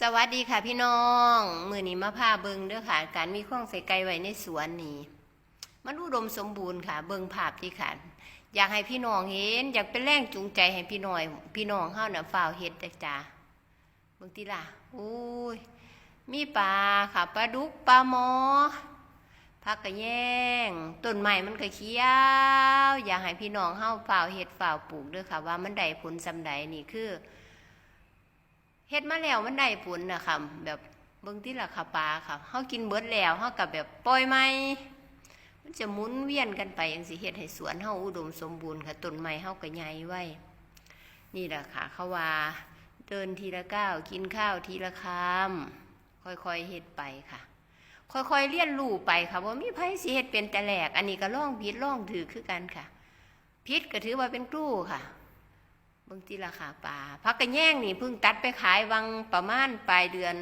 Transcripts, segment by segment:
สวัสดีค่ะพี่น้องมือนี้มาพาเบิงเด้อค่ะ การมีข้องใส่ไก่ไว้ในสวนนี่มันอุดมสมบูรณ์ค่ะ เบิงภาพที่ขันอยากให้พี่น้องเห็น อยากเป็นแรงจูงใจให้พี่น้อย พี่น้องเฮาน่ะฝ่าวเฮ็ดแต่จ้าเบิ่งติล่ะอุ้ยมีปลาค่ะปลาดุกปลาหมอผักกระแยงต้นไม้มันก็เขียวอยากให้พี่น้องเฮาฝ่าวเฮ็ดฝ่าวปลูกเด้อค่ะ ว่ามันได้ผลซำใดนี่คือ เฮ็ดมาแล้วมันได้ผลนะค่ะ แบบเบิ่งที่ราคาปลาค่ะเฮากินเบิดแล้วเฮากับแบบปล่อยไม้มันจะหมุนเวียนกันไปจังสิเฮ็ดให้สวนเฮาอุดมสมบูรณ์ค่ะต้นไม้เฮาก็ใหญ่ไว้นี่แหละค่ะเขาว่าเดินทีละก้าวกินข้าวทีละคำค่อยๆเฮ็ดไปค่ะ ค่อยๆเรียนรู้ไปค่ะว่ามีไผสิเฮ็ดเป็นแต่แรกอันนี้ก็ลองผิดลองถือคือกันค่ะผิดก็ถือว่าเป็นครูค่ะ เบิ่งที่ราคาปลาพักกระแยงนี่เพิ่งตัดไปขายวังประมาณปลายเดือน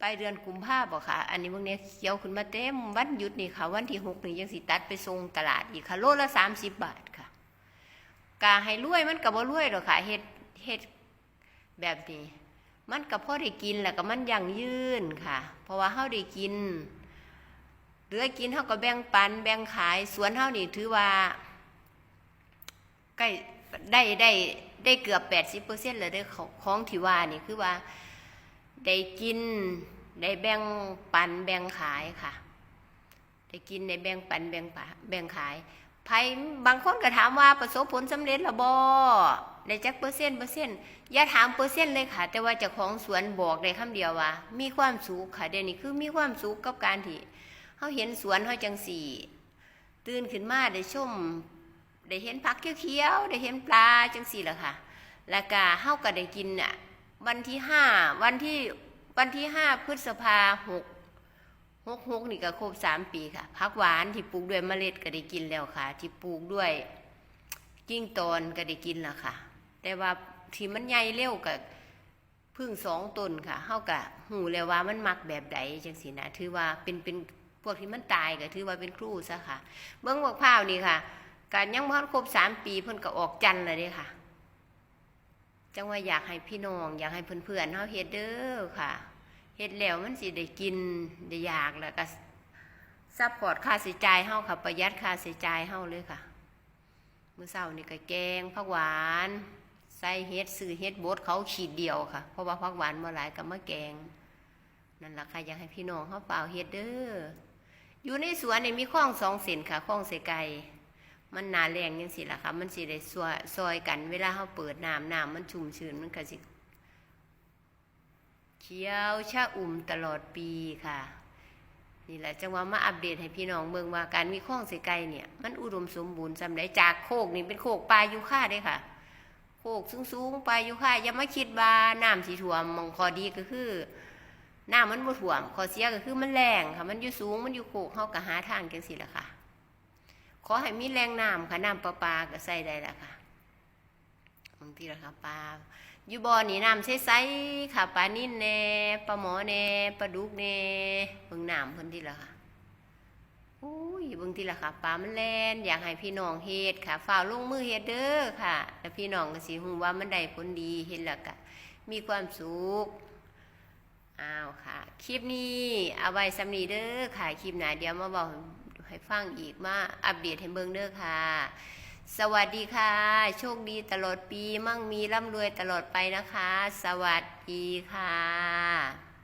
ปลายเดือนกุมภาพันธ์บ่ค่ะ อันนี้พวกเนี้เขียวขึ้นมาเต็มวันหยุดนี่ค่ะ วันที่หกนี่ยังสิตัดไปส่งตลาดอีกค่ะโลละสามสิบบาทค่ะกาให้รวยมันกับว่ารวยหรอกค่ะเฮ็ดเฮ็ดแบบนี้ มันกับพ่อได้กินแล้วก็มันยั่งยืนค่ะ เพราะว่าเฮาได้กินเหลือกินเฮาก็แบ่งปัน แบ่งขายสวนเฮานี่ถือว่า ล้ได้ได้ได้เกือบแปดสิบเปอร์เซ็นต์เลยเด้อของที่ว่านี่คือว่า ได้กิน ได้แบ่งปันแบ่งขายค่ะ ได้กินได้แบ่งปันแบ่งปะแบ่งขายไผบางคนก็ถามว่าประสบผลสำเร็จหรือบ่ได้จักเปอร์เซ็นต์เปอร์เซ็นต์อย่าถามเปอร์เซ็นต์เลยค่ะ แต่ว่าเจ้าของสวนบอกได้คำเดียวว่า มีความสุขค่ะเดี๋ยวนี้คือมีความสุขกับการที่เฮาเห็นสวนเฮาจังสี่ ตื่นขึ้นมาได้ชม ได้เห็นผักเขียวๆได้เห็นปลาจังสี่แหละค่ะ แล้วก็เฮาก็ได้กินอะวันที่ห้าวันที่วันที่ห้าพฤษภาหกหกหกนี่ก็ครบสามปีค่ะผักหวานที่ปลูกด้วยเมล็ดก็ได้กินแล้วค่ะ ที่ปลูกด้วยกิ้งตอนก็ได้กินแล้วค่ะ แต่ว่าที่มันใหญ่เร็วก็เพึ่งสองตนค่ะเฮาก็หูแล้วว่ามันมักแบบใดจังสีนะถือว่าเป็นเป็นพวกที่มันตายก็ถือว่าเป็นครูซะค่ะ เบิ้องบักพร้าวนี่ค่ะ การยังพันครบสามปีเพิ่นก็ออกจันเลยเด้ค่ะ จังว่าอยากให้พี่น้อง อยากให้เพื่อนๆเฮาเฮ็ดเด้อค่ะเฮ็ดแล้วมันสิได้กินได้อยากแล้วก็ซัพพอร์ตค่าใช้จ่ายเฮาค่ะประหยัดค่าใช้จ่ายเฮาเลยค่ะมื้อเช้านี่ก็แกงผักหวาน ใส่เฮ็ดซื้อเฮ็ดบดเขาขีดเดียวค่ะ เพราะว่าผักหวานบ่หลายก็มาแกงนั่นล่ะค่ะอยากให้พี่น้องเฮาเปล่าเฮ็ดเด้ออยู่ในสวนนี่มีคลองสองเส้นค่ะคลองเสไก่ มันหนาแรงยังสิล่ะค่ะ มันสิได้ซอยซอยกัน เวลาเขาเปิดน้ำน้ำมันชุ่มชื้นมันก็สิเขียวชะอุ่มตลอดปีค่ะ นี่แหละจังหว่ามาอัปเดตให้พี่น้องเมืองว่าการมีข้องเสไก่เนี่ย มันอุดมสมบูรณ์สำหรับจากโคกนี่เป็นโคกปลายูค่าได้ค่ะโคกสูงๆปลายูค่าอย่ามาคิดว่าน้ำสีถ่วมมองคอดีก็คือน้ำมันบ่ถ่วมขอเสียก็คือมันแรงค่ะ มันอยู่สูงมันอยู่โคกเฮาก็หาทางจังสิล่ะค่ะ ขอให้มีแรงน้ำค่ะน้ำประปาก็ใส่ได้ละค่ะบางทีละค่ะปลาอยู่บ่อนี่น้ำใสๆค่ะปลานิ่นแน่ปลาหมอแน่ปลาดุกแน่เบิ่งน้ำเพิ่นทีละค่ะโอ้ยบิ่งทีละค่ะปลามันแล่นอยากให้พี่น้องเฮ็ดค่ะฝ่าวลงมือเฮ็ดเด้อค่ะ แล้วพี่น้องก็สิฮู้ว่ามันได้ผลดีเฮ็ดแล้วก็มีความสุขอ้าวค่ะ คลิปนี้เอาไว้สำนีเด้อค่ะ คลิปหนาเดี๋ยวมาบอก ให้ฟังอีกมาอัปเดตให้เบิ่งเด้อค่ะ สวัสดีค่ะ โชคดีตลอดปีมั่งมีร่ำรวยตลอดไปนะคะ สวัสดีค่ะ